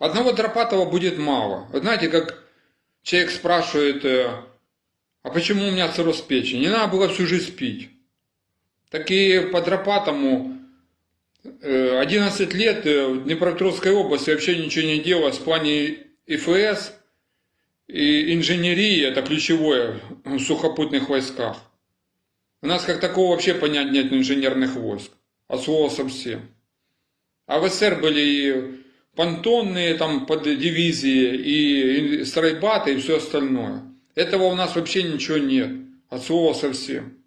Одного Дропатова будет мало. Вот знаете, как человек спрашивает, э, а почему у меня цирроз печени? Не надо было всю жизнь пить. Так и по Дропатому э, 11 лет э, в Днепропетровской области вообще ничего не делалось в плане ИФС и инженерии, это ключевое в сухопутных войсках. У нас как такого вообще понять нет инженерных войск. От слова совсем. А в СССР были и понтонные там под дивизии, и стройбаты, и все остальное. Этого у нас вообще ничего нет. От слова совсем.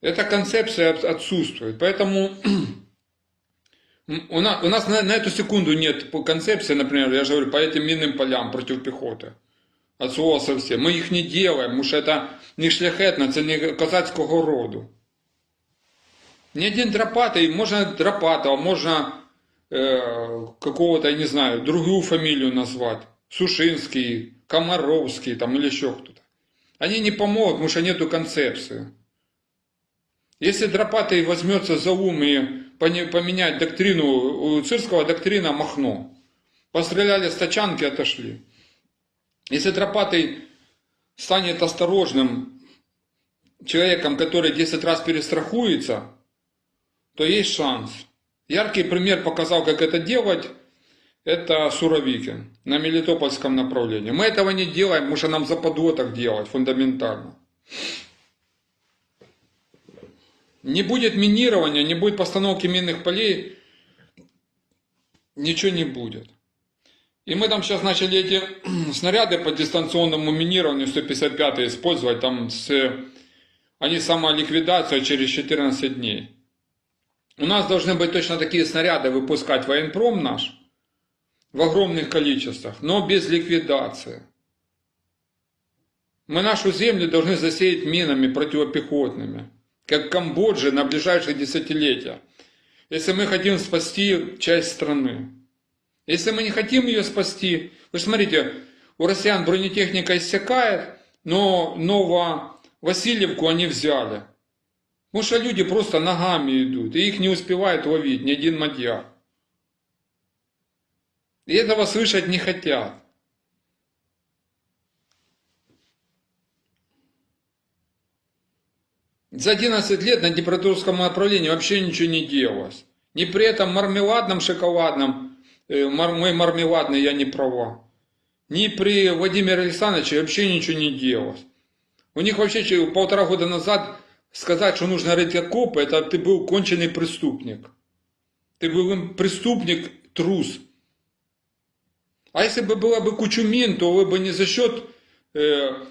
Эта концепция отсутствует. Поэтому у нас, у нас на, на эту секунду нет концепции, например, я же говорю, по этим минным полям против пехоты. От слова совсем. Мы их не делаем, потому что это не шляхетно, это не козацького роду. Ни один Дропатий, можно Дропатова, можно э, какого-то, я не знаю, другую фамилию назвать. Сушинский, Комаровский там или еще кто-то. Они не помогут, потому что нету концепции. Если Дропатый возьмется за ум и поменять доктрину, у Цирского доктрина Махно. Постреляли с тачанки, отошли. Если Дропатый станет осторожным человеком, который 10 раз перестрахуется, то есть шанс. Яркий пример показал, как это делать, это Суровикин на Мелитопольском направлении. Мы этого не делаем, потому что нам западло так делать фундаментально. Не будет минирования, не будет постановки минных полей, ничего не будет. И мы там сейчас начали эти снаряды по дистанционному минированию 155 использовать, там с, они самоликвидация через 14 дней. У нас должны быть точно такие снаряды выпускать военпром наш в огромных количествах, но без ликвидации. Мы нашу землю должны засеять минами противопехотными как Камбоджи на ближайшие десятилетия. Если мы хотим спасти часть страны. Если мы не хотим ее спасти, вы смотрите, у россиян бронетехника иссякает, но Ново-Васильевку они взяли. Потому что люди просто ногами идут, и их не успевают ловить ни один мадьяр. И этого слышать не хотят. За 11 лет на Днепропетровском направлении вообще ничего не делалось. Ни при этом мармеладном, шоколадном, э, мой мармеладный, я не права. Ни при Владимире Александровиче вообще ничего не делалось. У них вообще полтора года назад сказать, что нужно рыть окопы, это ты был конченый преступник. Ты был преступник, трус. А если бы было бы Кучумин, то вы бы не за счет э,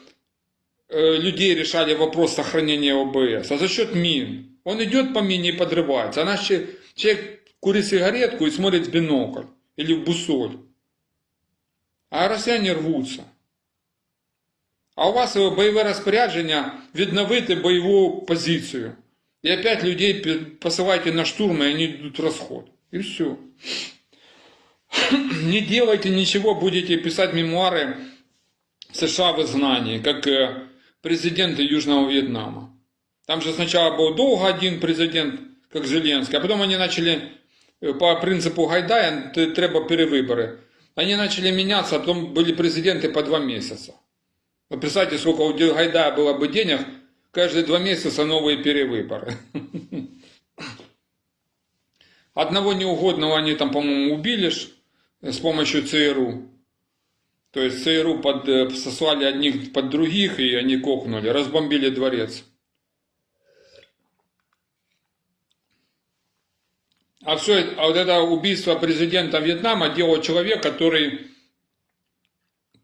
Э, людей решали вопрос сохранения ОБС, а за счет мин. Он идет по мине и подрывается. А наш человек курит сигаретку и смотрит в бинокль или в бусоль. А россияне рвутся. А у вас боевое распоряджение відновити бойову позицию. И опять людей посылайте на штурм, и они идут расход. И все. Не делайте ничего, будете писать мемуары США в изгнании, как э, президенты Южного Вьетнама. Там же сначала был долго один президент, как Зеленский, а потом они начали э, по принципу Гайдая, треба перевыборы. Они начали меняться, а потом были президенты по два месяца. Вы представьте, сколько у Гайдая было бы денег, каждые два месяца новые перевыборы. Одного неугодного они там, по-моему, убили с помощью ЦРУ. То есть ЦРУ под, э, сослали одних под других, и они кохнули, разбомбили дворец. А все, а вот это убийство президента Вьетнама делал человек, который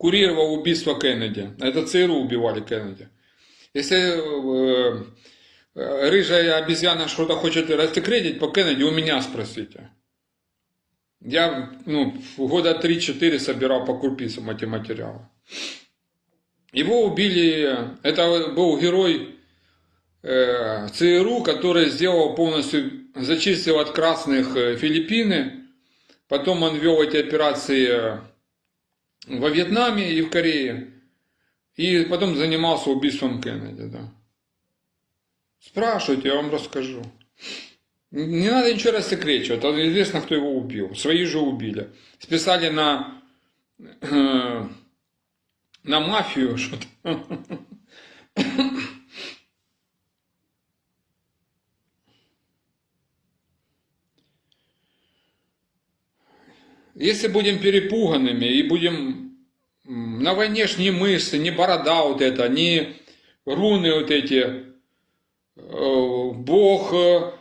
курировал убийство Кеннеди. Это ЦРУ убивали Кеннеди. Если э, э, рыжая обезьяна что-то хочет растекредить по Кеннеди, у меня спросите. Я ну, года 3-4 собирал по крупицам эти материалы. Его убили, это был герой э, ЦРУ, который сделал полностью, зачистил от красных э, Филиппины. Потом он вел эти операции э, во Вьетнаме и в Корее. И потом занимался убийством Кеннеди. Да. Спрашивайте, я вам расскажу. Не надо ничего рассекречивать, а известно, кто его убил. Свои же убили. Списали на, э, на мафию что-то. Если будем перепуганными и будем на войне ж ни мышцы, ни борода вот это, ни руны вот эти, э, Бог, э,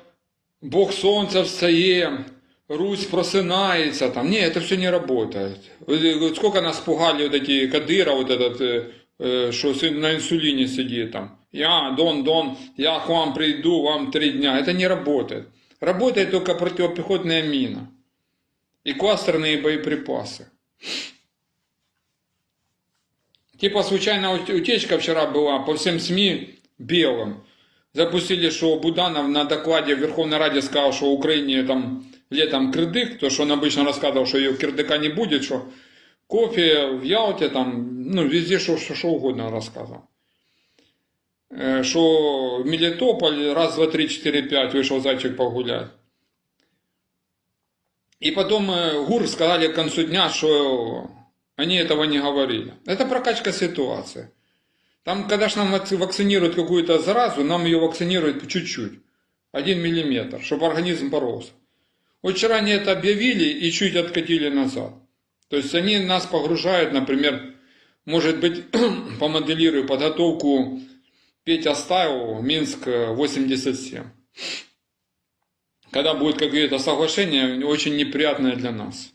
Бог солнца встає, Русь просынається, там, не, это все не работает. Э, Сколько нас пугали вот эти Кадыра, вот этот, что на инсулине сидит там. Я, Дон, Дон, я к вам приду, вам три дня. Это не работает. Работает только противопехотная мина и кластерные боеприпасы. Типа случайная ут- утечка вчера была по всем СМИ белым. Запустили, что Буданов на докладе в Верховной Раде сказал, что в Украине там летом кирдык, то, что он обычно рассказывал, что ее кирдыка не будет, что кофе в Ялте, там, ну, везде что, что, что угодно рассказывал. Э, Что Мелитополь раз, два, три, четыре, пять вышел зайчик погулять. И потом э, ГУР сказали к концу дня, что они этого не говорили. Это прокачка ситуации. Там, когда ж нам вакци- вакцинируют какую-то заразу, нам ее вакцинируют чуть-чуть. Один миллиметр, чтобы организм боролся. Вот вчера они это объявили и чуть откатили назад. То есть они нас погружают, например, может быть, помоделирую подготовку Петя Стайл, Минск э, 87 когда будет какое-то соглашение очень неприятное для нас.